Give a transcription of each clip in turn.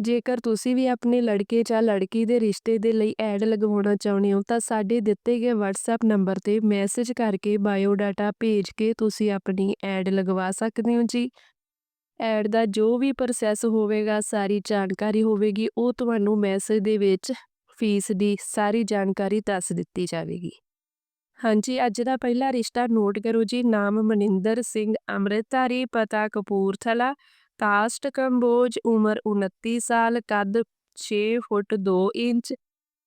ਜੇਕਰ ਤੁਸੀਂ ਵੀ ਆਪਣੇ ਲੜਕੇ ਜਾਂ ਲੜਕੀ ਦੇ ਰਿਸ਼ਤੇ ਦੇ ਲਈ ਐਡ ਲਗਵਾਉਣਾ ਚਾਹੁੰਦੇ ਹੋ, ਤਾਂ ਸਾਡੇ ਦਿੱਤੇ ਗਏ WhatsApp ਨੰਬਰ ਤੇ ਮੈਸੇਜ ਕਰਕੇ ਬਾਇਓ ਡਾਟਾ ਭੇਜ ਕੇ ਤੁਸੀਂ ਆਪਣੀ ਐਡ ਲਗਵਾ ਸਕਦੇ ਹੋ ਜੀ। ਐਡ ਦਾ ਜੋ ਵੀ ਪ੍ਰੋਸੈਸ ਹੋਵੇਗਾ, ਸਾਰੀ ਜਾਣਕਾਰੀ ਹੋਵੇਗੀ, ਉਹ ਤੁਹਾਨੂੰ ਮੈਸੇਜ ਦੇ ਵਿੱਚ ਫੀਸ ਦੀ ਸਾਰੀ ਜਾਣਕਾਰੀ ਦੱਸ ਦਿੱਤੀ ਜਾਵੇਗੀ। ਹਾਂਜੀ, ਅੱਜ ਦਾ ਪਹਿਲਾ ਰਿਸ਼ਤਾ ਨੋਟ ਕਰੋ ਜੀ, ਨਾਮ ਮਨਿੰਦਰ ਸਿੰਘ, ਅੰਮ੍ਰਿਤਧਾਰੀ, ਪਤਾ ਕਪੂਰਥਲਾ। ਕਾਸਟ ਕੰਬੋਜ ਉਮਰ 29 ਸਾਲ, ਕੱਦ 6 ਫੁੱਟ 2 ਇੰਚ,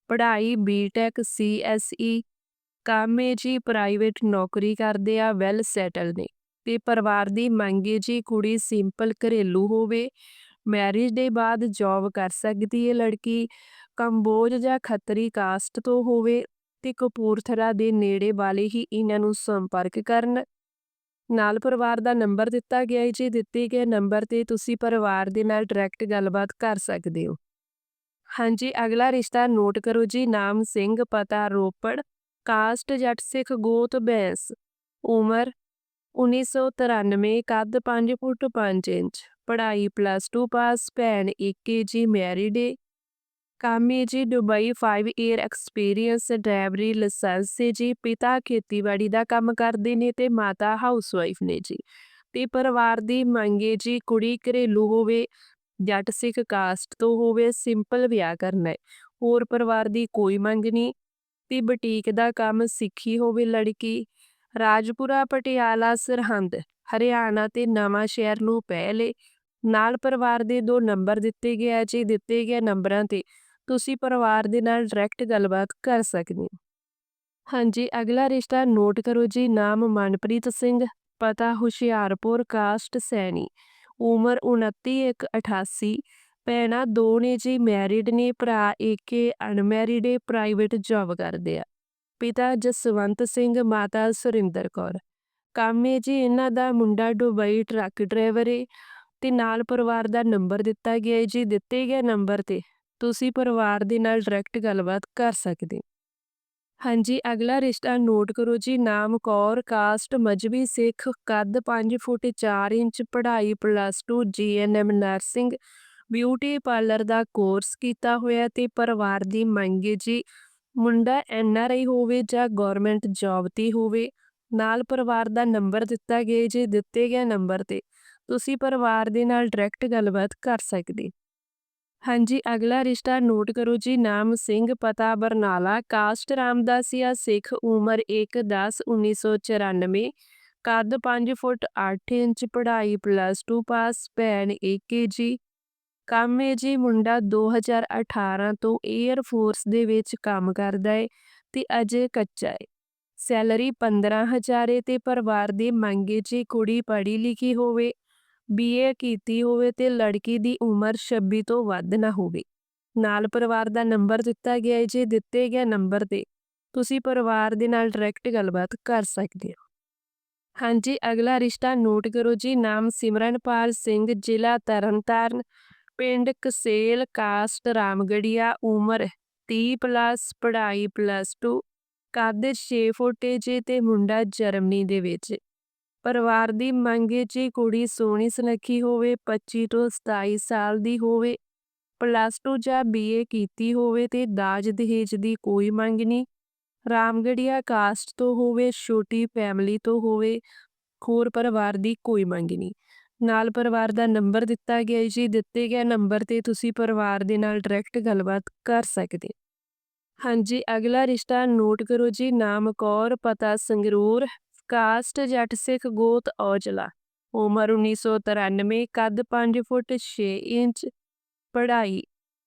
ਪੜ੍ਹਾਈ ਬੀਟੈਕ ਸੀਐਸਈ ਕਾਮੇ ਜੀ ਪ੍ਰਾਈਵੇਟ ਨੌਕਰੀ ਕਰਦੇ ਆ, ਵੈਲ ਸੈਟਲ ਨੇ। ਤੇ ਪਰਿਵਾਰ ਦੀ ਮੰਗ ਮੰਗੇ ਜੀ ਕੁੜੀ ਸਿੰਪਲ ਘਰੇਲੂ ਹੋਵੇ, ਮੈਰਿਜ ਦੇ ਬਾਅਦ ਜੌਬ ਕਰ ਸਕਦੀ ਹੈ ਲੜਕੀ, ਕੰਬੋਜ ਜਾਂ ਖੱਤਰੀ ਕਾਸਟ ਤੋਂ ਹੋਵੇ, ਤੇ ਕਪੂਰਥਲਾ ਦੇ ਨੇੜੇ ਵਾਲੇ ਹੀ ਇਹਨਾਂ ਨੂੰ ਸੰਪਰਕ ਕਰਨ। ਨਾਲ ਪਰਿਵਾਰ ਦਾ ਨੰਬਰ ਦਿੱਤਾ ਗਿਆ ਹੈ ਜੀ ਦਿੱਤੇ ਗਏ ਨੰਬਰ ਤੇ ਤੁਸੀਂ ਪਰਿਵਾਰ ਦੇ ਨਾਲ ਡਾਇਰੈਕਟ ਗੱਲਬਾਤ ਕਰ ਸਕਦੇ ਹੋ। ਹਾਂਜੀ, ਅਗਲਾ ਰਿਸ਼ਤਾ ਨੋਟ ਕਰੋ ਜੀ, ਨਾਮ ਸਿੰਘ, ਪਤਾ ਰੋਪੜ ਕਾਸਟ ਜੱਟ ਸਿੱਖ ਗੋਤ ਬੈਂਸ, ਉਮਰ 1993 ਕੱਦ 5 ਫੁੱਟ 5 ਇੰਚ, ਪੜ੍ਹਾਈ ਪਲੱਸ 2 ਪਾਸ ਭੈਣ 1 ਜੀ ਮੈਰਿਡ ਏ। ਕੰਮ ਹੈ ਜੀ ਦੁਬਈ 5 ਈਅਰ ਐਕਸਪੀਰੀਅੰਸ ਡਰਾਈਵਰੀ ਲਾਇਸੈਂਸ ਹੈ ਜੀ, ਪਿਤਾ ਖੇਤੀਬਾੜੀ ਦਾ ਕੰਮ ਕਰਦੇ ਨੇ ਤੇ ਮਾਤਾ ਹਾਊਸਵਾਈਫ ਨੇ ਜੀ। ਤੇ ਪਰਿਵਾਰ ਦੀ ਮੰਗੇ ਜੀ ਕੁੜੀ ਘਰੇਲੂ ਹੋਵੇ, ਜੱਟ ਸਿੱਖ ਕਾਸਟ ਤੋਂ ਹੋਵੇ ਸਿੰਪਲ ਵਿਆਹ ਕਰਨਾ ਹੈ। ਹੋਰ ਪਰਿਵਾਰ ਦੀ ਕੋਈ ਮੰਗ ਨਹੀਂ। ਤੇ ਬੁਟੀਕ ਦਾ ਕੰਮ ਸਿੱਖੀ ਹੋਵੇ ਲੜਕੀ। ਰਾਜਪੁਰਾ, ਪਟਿਆਲਾ, ਸਰਹੰਦ, ਹਰਿਆਣਾ ਤੇ ਨਵਾਂ ਸ਼ਹਿਰ ਨੂੰ ਪਹਿਲੇ। ਨਾਲ ਪਰਿਵਾਰ ਦੇ ਦੋ ਨੰਬਰ ਦਿੱਤੇ ਗਏ ਜੀ, ਦਿੱਤੇ ਗਏ ਨੰਬਰਾਂ ਤੇ। ਤੁਸੀਂ ਪਰਿਵਾਰ ਦੇ ਨਾਲ ਡਾਇਰੈਕਟ ਗੱਲਬਾਤ ਕਰ ਸਕਦੇ ਹੋ। ਹਾਂਜੀ, ਅਗਲਾ ਰਿਸ਼ਤਾ ਨੋਟ ਕਰੋ ਜੀ, ਨਾਮ ਮਨਪ੍ਰੀਤ ਸਿੰਘ, ਪਤਾ ਹੁਸ਼ਿਆਰਪੁਰ, ਕਾਸਟ ਸੈਣੀ, ਉਮਰ 29-1-88 ਭੈਣਾਂ ਦੋ ਨੇ ਜੀ ਮੈਰਿਡ ਨੇ, ਭਰਾ ਏਕੇ, ਅਨਮੈਰਿਡ ਏ, ਪ੍ਰਾਈਵੇਟ ਜੌਬ ਕਰਦੇ ਆ। ਪਿਤਾ ਜਸਵੰਤ ਸਿੰਘ, ਮਾਤਾ ਸੁਰਿੰਦਰ ਕੌਰ। ਕੰਮ ਏ ਜੀ, ਇਹਨਾਂ ਦਾ ਮੁੰਡਾ ਦੁਬਈ ਟਰੱਕ ਡਰਾਈਵਰ ਏ, ਤੇ ਨਾਲ ਪਰਿਵਾਰ ਦਾ ਨੰਬਰ ਦਿੱਤਾ ਗਿਆ ਹੈ ਜੀ, ਦਿੱਤੇ ਗਏ ਨੰਬਰ ਤੇ। ਤੁਸੀਂ ਪਰਿਵਾਰ ਦੇ ਨਾਲ ਡਾਇਰੈਕਟ ਗੱਲਬਾਤ ਕਰ ਸਕਦੇ ਹਾਂਜੀ, ਅਗਲਾ ਰਿਸ਼ਤਾ ਨੋਟ ਕਰੋ ਜੀ, ਨਾਮ, ਕੌਰ ਕਾਸਟ ਮਜਬੀ ਸਿੱਖ, ਕੱਦ 5 ਫੁੱਟ 4 ਇੰਚ, ਪੜ੍ਹਾਈ plus 2 GNM nursing beauty parlour ਦਾ ਕੋਰਸ ਕੀਤਾ ਹੋਇਆ ਤੇ ਪਰਿਵਾਰ ਦੀ ਮੰਗ ਹੈ ਜੀ, ਮੁੰਡਾ ਐਨਆਰਆਈ ਹੋਵੇ ਜਾਂ ਗਵਰਨਮੈਂਟ ਜੌਬ ਤੇ ਹੋਵੇ, ਨਾਲ ਪਰਿਵਾਰ ਦਾ ਨੰਬਰ ਦਿੱਤਾ ਗਿਆ ਜੀ, ਦਿੱਤੇ ਗਏ ਨੰਬਰ ਤੇ, ਤੁਸੀਂ ਪਰਿਵਾਰ ਦੇ ਨਾਲ ਡਾਇਰੈਕਟ ਗੱਲਬਾਤ ਕਰ ਸਕਦੇ ਹਾਂਜੀ, ਅਗਲਾ ਰਿਸ਼ਤਾ ਨੋਟ ਕਰੋ ਜੀ, ਨਾਮ ਸਿੰਘ, ਪਤਾ ਬਰਨਾਲਾ, ਕਾਸਟ ਰਾਮਦਾਸੀਆ ਸਿੱਖ, ਉਮਰ 1-10-1994 ਕੱਦ 5 ਫੁੱਟ 8 ਇੰਚ, ਪੜ੍ਹਾਈ ਪਲੱਸ 2 ਪਾਸ ਭੈਣ 1 ਜੀ। ਕੰਮ ਹੈ ਜੀ, ਮੁੰਡਾ 2018 ਤੋਂ 에ਅਰ ਫੋਰਸ ਦੇ ਵਿੱਚ ਕੰਮ ਕਰਦਾ ਹੈ ਤੇ ਅਜੇ ਕੱਚਾ ਹੈ ਸੈਲਰੀ 15000 ਹੈ ਤੇ ਪਰਿਵਾਰ ਦੀ ਮੰਗ ਮੰਗੇ ਜੀ, ਕੁੜੀ ਪੜ੍ਹੀ ਲਿਖੀ ਹੋਵੇ। ਬੀਏ ਕੀਤੀ ਹੋਵੇ ਤੇ ਲੜਕੀ ਦੀ ਉਮਰ 26 ਤੋਂ ਵੱਧ ਨਾ ਹੋਵੇ। ਨਾਲ ਪਰਿਵਾਰ ਦਾ ਨੰਬਰ ਦਿੱਤਾ ਗਿਆ ਹੈ ਜੇ ਦਿੱਤੇ ਗਏ ਨੰਬਰ ਤੇ ਤੁਸੀਂ ਪਰਿਵਾਰ ਦੇ ਨਾਲ ਡਾਇਰੈਕਟ ਗੱਲਬਾਤ ਕਰ ਸਕਦੇ ਹੋ। ਹਾਂਜੀ, ਅਗਲਾ ਰਿਸ਼ਤਾ ਨੋਟ ਕਰੋ ਜੀ, ਨਾਮ ਸਿਮਰਨਪਾਲ ਸਿੰਘ, ਜ਼ਿਲ੍ਹਾ ਤਰਨਤਾਰਨ, ਪਿੰਡ ਕਸੇਲ, ਕਾਸਟ ਰਾਮਗੜੀਆ, ਉਮਰ 30 ਪਲੱਸ ਪੜ੍ਹਾਈ ਪਲੱਸ 2 ਕੱਦ 6 ਫੁੱਟ ਜੇ ਤੇ ਮੁੰਡਾ ਜਰਮਨੀ ਦੇ ਵਿੱਚ। ਪਰਿਵਾਰ ਦੀ ਮੰਗੇ ਜੀ ਕੁੜੀ ਸੋਹਣੀ ਸੁਨੱਖੀ ਹੋਵੇ 25 ਤੋਂ 27 ਸਾਲ ਦੀ ਹੋਵੇ, ਪਲੱਸ 2 ਜਾਂ ਬੀਏ ਕੀਤੀ ਹੋਵੇ ਤੇ ਦਾਜ ਦਹੇਜ ਦੀ ਕੋਈ ਮੰਗ ਨਹੀਂ। ਰਾਮਗੜੀਆ ਕਾਸਟ ਤੋਂ ਹੋਵੇ, ਛੋਟੀ ਫੈਮਿਲੀ ਤੋਂ ਹੋਵੇ, ਹੋਰ ਪਰਿਵਾਰ ਦੀ ਕੋਈ ਮੰਗ ਨਹੀਂ। ਨਾਲ ਪਰਿਵਾਰ ਦਾ ਨੰਬਰ ਦਿੱਤਾ ਗਿਆ ਜੀ, ਦਿੱਤੇ ਗਏ ਨੰਬਰ ਤੇ ਤੁਸੀਂ ਪਰਿਵਾਰ ਦੇ ਨਾਲ ਡਾਇਰੈਕਟ ਗੱਲਬਾਤ ਕਰ ਸਕਦੇ ਹਾਂਜੀ, ਅਗਲਾ ਰਿਸ਼ਤਾ ਨੋਟ ਕਰੋ ਜੀ, ਨਾਮ ਕੌਰ, ਪਤਾ ਸੰਗਰੂਰ ਕਾਸਟ ਜੱਟ ਸਿੱਖ ਗੋਤ ਔਜਲਾ। ਉਮਰ 1993 ਕੱਦ 5 ਫੁੱਟ 6 ਇੰਚ, ਪੜ੍ਹਾਈ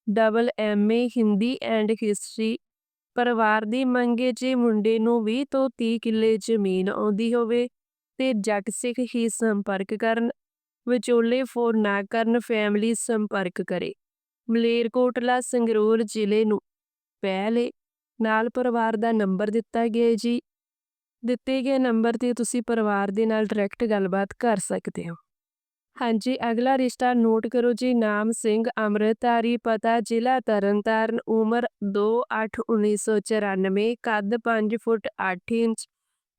double MA Hindi and history. ਪਰਿਵਾਰ ਦੀ ਮੰਗੇ ਜੇ ਮੁੰਡੇ ਨੂੰ 20 ਤੋਂ 30 ਕਿੱਲੇ ਜ਼ਮੀਨ ਆਉਂਦੀ ਹੋਵੇ ਤੇ ਜੱਟ ਸਿੱਖ ਹੀ ਸੰਪਰਕ ਕਰਨ, ਵਿਚੋਲੇ ਫੋਨ ਨਾ ਕਰਨ ਫੈਮਿਲੀ ਸੰਪਰਕ ਕਰੇ। ਮਲੇਰਕੋਟਲਾ, ਸੰਗਰੂਰ ਜ਼ਿਲ੍ਹੇ ਨੂੰ ਪਹਿਲੇ ਨਾਲ ਪਰਿਵਾਰ ਦਾ ਨੰਬਰ ਦਿੱਤਾ ਗਿਆ ਜੀ। ਦਿੱਤੇ ਗਏ ਨੰਬਰ ਤੇ ਤੁਸੀਂ ਪਰਿਵਾਰ ਦੇ ਨਾਲ ਡਾਇਰੈਕਟ ਗੱਲਬਾਤ ਕਰ ਸਕਦੇ ਹੋ। ਹਾਂਜੀ, ਅਗਲਾ ਰਿਸ਼ਤਾ ਨੋਟ ਕਰੋ ਜੀ, ਨਾਮ ਸਿੰਘ ਅੰਮ੍ਰਿਤਧਾਰੀ ਪਤਾ, ਜ਼ਿਲ੍ਹਾ, ਤਰਨਤਾਰਨ, ਉਮਰ 2/8/1994 ਕੱਦ 5 ਫੁੱਟ 8 ਇੰਚ,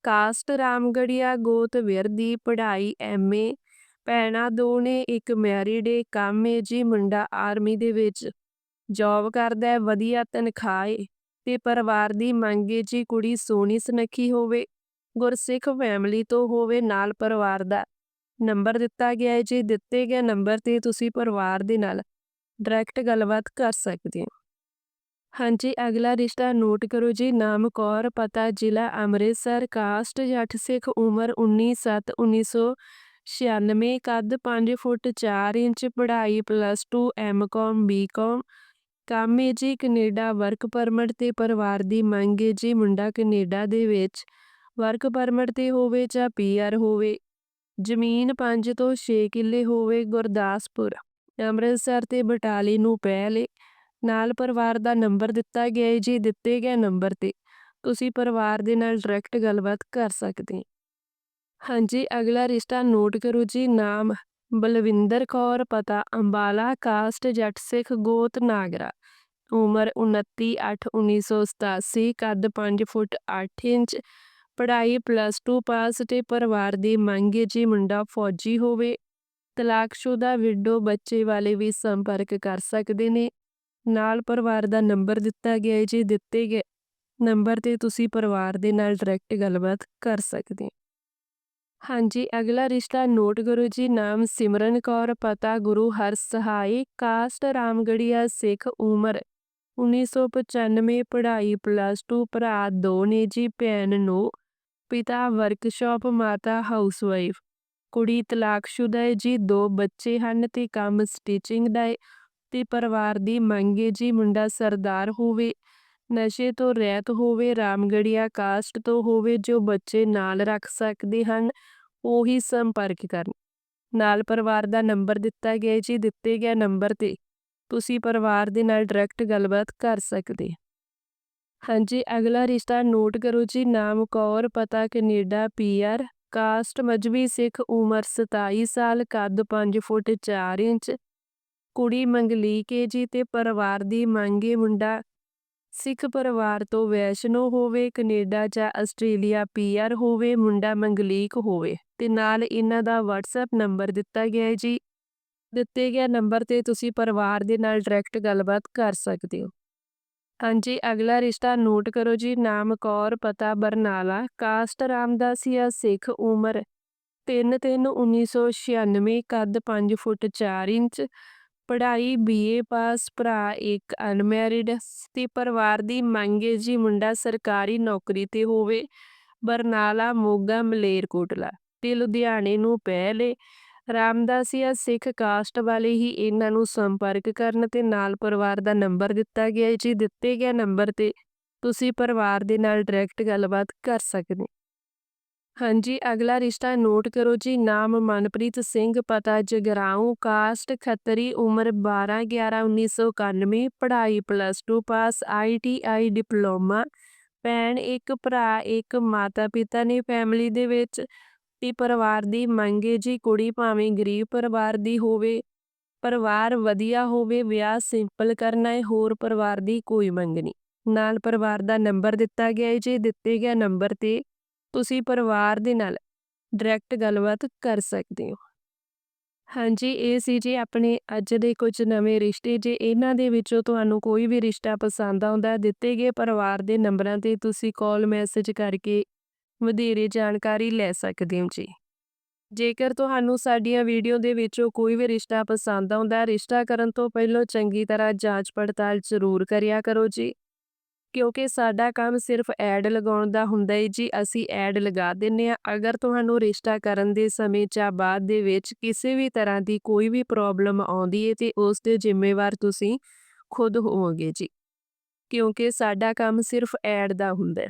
ਕਾਸਟ ਰਾਮਗੜੀਆ, ਗੋਤ ਵਿਰਦੀ, ਪੜ੍ਹਾਈ ਐਮਏ ਭੈਣਾਂ ਦੋ ਨੇ ਇੱਕ ਮੈਰਿਡ ਏ, ਕੰਮ ਏ ਜੀ, ਮੁੰਡਾ ਆਰਮੀ ਦੇ ਵਿੱਚ ਜੌਬ ਕਰਦਾ ਹੈ, ਵਧੀਆ ਤਨਖਾਹ ਏ ਤੇ ਪਰਿਵਾਰ ਦੀ ਮੰਗ ਏ ਜੀ, ਕੁੜੀ ਸੋਹਣੀ ਸੁਨੱਖੀ ਹੋਵੇ। ਗੁਰਸਿੱਖ ਫੈਮਿਲੀ ਤੋਂ ਹੋਵੇ ਨਾਲ ਪਰਿਵਾਰ ਦਾ ਨੰਬਰ ਦਿੱਤਾ ਗਿਆ ਹੈ। ਜੀ ਦਿੱਤੇ ਗਏ ਨੰਬਰ ਤੇ ਤੁਸੀਂ ਪਰਿਵਾਰ ਦੇ ਨਾਲ ਡਾਇਰੈਕਟ ਗੱਲਬਾਤ ਕਰ ਸਕਦੇ ਹੋ। ਹਾਂਜੀ, ਅਗਲਾ ਰਿਸ਼ਤਾ ਨੋਟ ਕਰੋ ਜੀ। ਨਾਮ ਕੌਰ, ਪਤਾ ਜ਼ਿਲ੍ਹਾ ਅੰਮ੍ਰਿਤਸਰ, ਕਾਸਟ, ਜੱਟ ਸਿੱਖ, ਉਮਰ 19/7/1996 ਕੱਦ 5 ਫੁੱਟ 4 ਇੰਚ, ਪੜ੍ਹਾਈ ਪਲੱਸ 2 ਐਮਕਾਮ ਬੀਕਾਮ ਕੰਮ ਏ ਜੀ ਕੈਨੇਡਾ ਵਰਕ ਪਰਮਿਟ ਤੇ ਪਰਿਵਾਰ ਦੀ ਮੰਗ ਏ ਜੀ। ਮੁੰਡਾ ਕੈਨੇਡਾ ਦੇ ਵਿੱਚ ਵਰਕ ਪਰਮਿਟ ਤੇ ਹੋਵੇ ਜਾਂ ਪੀਆਰ ਹੋਵੇ, ਜ਼ਮੀਨ 5 ਤੋਂ 6 ਕਿੱਲੇ ਹੋਵੇ ਗੁਰਦਾਸਪੁਰ, ਅੰਮ੍ਰਿਤਸਰ ਤੇ ਬਟਾਲੀ ਨੂੰ ਪਹਿਲੇ ਨਾਲ ਪਰਿਵਾਰ ਦਾ ਨੰਬਰ ਦਿੱਤਾ ਗਿਆ ਹੈ ਜੀ ਦਿੱਤੇ ਗਏ ਨੰਬਰ ਤੇ, ਤੁਸੀਂ ਪਰਿਵਾਰ ਦੇ ਨਾਲ ਡਾਇਰੈਕਟ ਗੱਲਬਾਤ ਕਰ ਸਕਦੇ ਹਾਂਜੀ, ਅਗਲਾ ਰਿਸ਼ਤਾ ਨੋਟ ਕਰੋ ਜੀ, ਨਾਮ ਬਲਵਿੰਦਰ ਕੌਰ, ਪਤਾ ਅੰਬਾਲਾ, ਕਾਸਟ, ਜੱਟ ਸਿੱਖ, ਗੋਤ, ਨਾਗਰਾ। ਉਮਰ 29/8/1987 ਕੱਦ 5 ਫੁੱਟ 8 ਇੰਚ ਪੜ੍ਹਾਈ ਪਲੱਸ 2 ਪਾਸ ਤੇ ਪਰਿਵਾਰ ਦੀ ਮੰਗ ਏ ਜੀ ਮੁੰਡਾ ਫੌਜੀ ਹੋਵੇ, ਤਲਾਕਸ਼ੁਦਾ ਵਿਡੋ ਬੱਚੇ ਵਾਲੇ ਵੀ ਸੰਪਰਕ ਕਰ ਸਕਦੇ ਨੇ। ਨਾਲ ਪਰਿਵਾਰ ਦਾ ਨੰਬਰ ਦਿੱਤਾ ਗਿਆ ਹੈ ਜੀ ਦਿੱਤੇ ਗਏ ਨੰਬਰ ਤੇ ਤੁਸੀਂ ਪਰਿਵਾਰ ਦੇ ਨਾਲ ਡਾਇਰੈਕਟ ਗੱਲਬਾਤ ਕਰ ਸਕਦੇ ਹੋ। ਹਾਂਜੀ, ਅਗਲਾ ਰਿਸ਼ਤਾ ਨੋਟ ਕਰੋ ਜੀ, ਨਾਮ ਸਿਮਰਨ ਕੌਰ, ਪਤਾ ਗੁਰੂ ਹਰ ਸਹਾਈ ਕਾਸਟ ਰਾਮਗੜੀਆ ਸਿੱਖ ਉਮਰ 1995 ਪੜ੍ਹਾਈ ਪਲੱਸ 2 ਭਰਾ ਦੋ ਨੇ ਜੀ, ਭੈਣ ਨੂੰ। ਪਿਤਾ ਵਰਕਸ਼ਾਪ ਮਾਤਾ ਹਾਊਸਵਾਈਫ ਕੁੜੀ ਤਲਾਕਸ਼ੁਦਾ ਹੈ ਜੀ, ਦੋ ਬੱਚੇ ਹਨ ਤੇ ਕੰਮ ਸਟਿਚਿੰਗ ਦਾ ਹੈ ਤੇ ਪਰਿਵਾਰ ਦੀ ਮੰਗ ਏ ਜੀ, ਮੁੰਡਾ ਸਰਦਾਰ ਹੋਵੇ, ਨਸ਼ੇ ਤੋਂ ਰਹਿਤ ਹੋਵੇ ਰਾਮਗੜੀਆ ਕਾਸਟ ਤੋਂ ਹੋਵੇ, ਜੋ ਬੱਚੇ ਨਾਲ ਰੱਖ ਸਕਦੇ ਹਨ, ਉਹੀ ਸੰਪਰਕ ਕਰਨ। ਨਾਲ ਪਰਿਵਾਰ ਦਾ ਨੰਬਰ ਦਿੱਤਾ ਗਿਆ ਜੀ, ਦਿੱਤੇ ਗਏ ਨੰਬਰ ਤੇ। ਤੁਸੀਂ ਪਰਿਵਾਰ ਦੇ ਨਾਲ ਡਾਇਰੈਕਟ ਗੱਲਬਾਤ ਕਰ ਸਕਦੇ ਹਾਂਜੀ, ਅਗਲਾ ਰਿਸ਼ਤਾ ਨੋਟ ਕਰੋ ਜੀ, ਨਾਮ ਕੌਰ, ਪਤਾ Canada, PR, caste, Mazhabi Sikh, ਉਮਰ 27 ਸਾਲ, ਕੱਦ 5 ਫੁੱਟ 4 ਇੰਚ, ਕੁੜੀ ਮੰਗਲੀਕ ਏ ਜੀ ਤੇ ਪਰਿਵਾਰ ਦੀ ਮੰਗੇ ਮੁੰਡਾ, ਸਿੱਖ ਪਰਿਵਾਰ ਤੋਂ ਵੈਸ਼ਨੋ ਹੋਵੇ, ਕੈਨੇਡਾ ਜਾਂ ਆਸਟ੍ਰੇਲੀਆ ਪੀਆਰ ਹੋਵੇ, ਮੁੰਡਾ ਮੰਗਲੀਕ ਹੋਵੇ ਤੇ ਨਾਲ ਇਹਨਾਂ ਦਾ WhatsApp ਨੰਬਰ ਦਿੱਤਾ ਗਿਆ ਹੈ ਜੀ, ਦਿੱਤੇ ਗਿਆ ਨੰਬਰ ਤੇ ਤੁਸੀਂ ਪਰਿਵਾਰ ਦੇ ਨਾਲ ਡਾਇਰੈਕਟ ਗੱਲਬਾਤ ਕਰ ਸਕਦੇ ਹੋ। ਹਾਂਜੀ, ਅਗਲਾ ਰਿਸ਼ਤਾ ਨੋਟ ਕਰੋ ਜੀ, ਨਾਮ ਕੌਰ, ਪਤਾ ਬਰਨਾਲਾ, ਕਾਸਟ ਰਾਮਦਾਸੀਆ ਸਿੱਖ ਉਮਰ 3/3/1996 ਕੱਦ 5 ਫੁੱਟ 4 ਇੰਚ, ਪੜ੍ਹਾਈ ਬੀਏ ਪਾਸ, ਭਰਾ ਇੱਕ ਅਨਮੈਰਿਡ, ਤੇ ਪਰਿਵਾਰ ਦੀ ਮੰਗ ਏ ਜੀ ਮੁੰਡਾ ਸਰਕਾਰੀ ਨੌਕਰੀ ਤੇ ਹੋਵੇ, ਬਰਨਾਲਾ ਮੋਗਾ ਮਲੇਰਕੋਟਲਾ ਤੇ ਲੁਧਿਆਣੇ ਨੂੰ ਪਹਿਲੇ ਰਾਮਦਾਸੀਆ ਸਿੱਖ ਕਾਸਟ ਵਾਲੇ ਹੀ ਇਹਨਾਂ ਨੂੰ ਸੰਪਰਕ ਕਰਨ ਤੇ ਨਾਲ ਪਰਿਵਾਰ ਦਾ ਨੰਬਰ ਦਿੱਤਾ ਗਿਆ, ਜੀ ਦਿੱਤੇ ਗਿਆ ਨੰਬਰ ਤੇ ਤੁਸੀਂ ਪਰਿਵਾਰ ਦੇ ਨਾਲ ਡਾਇਰੈਕਟ ਗੱਲਬਾਤ ਕਰ ਸਕਦੇ। ਹਾਂਜੀ, ਅਗਲਾ ਰਿਸ਼ਤਾ ਨੋਟ ਕਰੋ ਜੀ, ਨਾਮ ਮਨਪ੍ਰੀਤ ਸਿੰਘ, ਪਤਾ ਜਗਰਾਉਂ, ਕਾਸਟ ਖੱਤਰੀ, ਉਮਰ 12 11 1991 ਪੜ੍ਹਾਈ ਪਲੱਸ 2 ਪਾਸ ਆਈਟੀਆਈ ਡਿਪਲੋਮਾ, ਭੈਣ ਇੱਕ, ਭਰਾ ਇੱਕ ਮਾਤਾ ਪਿਤਾ ਨੇ ਫੈਮਿਲੀ ਦੇ ਵਿੱਚ ਤੇ ਪਰਿਵਾਰ ਦੀ ਮੰਗ ਏ ਜੀ, ਕੁੜੀ ਭਾਵੇਂ ਗਰੀਬ ਪਰਿਵਾਰ ਦੀ ਹੋਵੇ, ਪਰਿਵਾਰ ਵਧੀਆ ਹੋਵੇ, ਵਿਆਹ ਸਿੰਪਲ ਕਰਨਾ ਹੈ ਹੋਰ ਪਰਿਵਾਰ ਦੀ ਕੋਈ ਮੰਗ ਨਹੀਂ। ਨਾਲ ਪਰਿਵਾਰ ਦਾ ਨੰਬਰ ਦਿੱਤਾ ਗਿਆ ਹੈ ਜੀ, ਦਿੱਤੇ ਗਿਆ ਨੰਬਰ ਤੇ ਤੁਸੀਂ ਪਰਿਵਾਰ ਦੇ ਨਾਲ ਡਾਇਰੈਕਟ ਗੱਲਬਾਤ ਕਰ ਸਕਦੇ ਹੋ। ਹਾਂਜੀ, ਇਹ ਸੀ ਜੀ ਆਪਣੇ ਅੱਜ ਦੇ ਕੁਝ ਨਵੇਂ ਰਿਸ਼ਤੇ ਜੇ, ਇਹਨਾਂ ਦੇ ਵਿੱਚੋਂ ਤੁਹਾਨੂੰ ਕੋਈ ਵੀ ਰਿਸ਼ਤਾ ਪਸੰਦ ਆਉਂਦਾ, ਦਿੱਤੇ ਗਏ ਪਰਿਵਾਰ ਦੇ ਨੰਬਰਾਂ ਤੇ ਤੁਸੀਂ ਕਾਲ ਮੈਸੇਜ ਕਰਕੇ ਵਧੇਰੇ ਜਾਣਕਾਰੀ ਲੈ ਸਕਦੇ ਹੋ ਜੀ। ਜੇਕਰ ਤੁਹਾਨੂੰ ਸਾਡੀਆਂ ਵੀਡੀਓ ਦੇ ਵਿੱਚੋਂ ਕੋਈ ਵੀ ਰਿਸ਼ਤਾ ਪਸੰਦ ਆਉਂਦਾ, ਰਿਸ਼ਤਾ ਕਰਨ ਤੋਂ ਪਹਿਲਾਂ ਚੰਗੀ ਤਰ੍ਹਾਂ ਜਾਂਚ ਪੜਤਾਲ ਜ਼ਰੂਰ ਕਰਿਆ ਕਰੋ ਜੀ। ਕਿਉਂਕਿ ਸਾਡਾ ਕੰਮ ਸਿਰਫ ਐਡ ਲਗਾਉਣ ਦਾ ਹੁੰਦਾ ਹੈ ਜੀ, ਅਸੀਂ ਐਡ ਲਗਾ ਦਿੰਨੇ ਆ ਅਗਰ ਤੁਹਾਨੂੰ ਰਿਸ਼ਤਾ ਕਰਨ ਦੇ ਸਮੇਂ ਜਾਂ ਬਾਅਦ ਦੇ ਵਿੱਚ ਕਿਸੇ ਵੀ ਤਰ੍ਹਾਂ ਦੀ ਕੋਈ ਵੀ ਪ੍ਰੋਬਲਮ ਆਉਂਦੀ ਹੈ ਤੇ ਉਸ ਦੇ ਜ਼ਿੰਮੇਵਾਰ ਤੁਸੀਂ ਖੁਦ ਹੋਵੋਗੇ ਜੀ। ਕਿਉਂਕਿ ਸਾਡਾ ਕੰਮ ਸਿਰਫ ਐਡ ਦਾ ਹੁੰਦਾ ਹੈ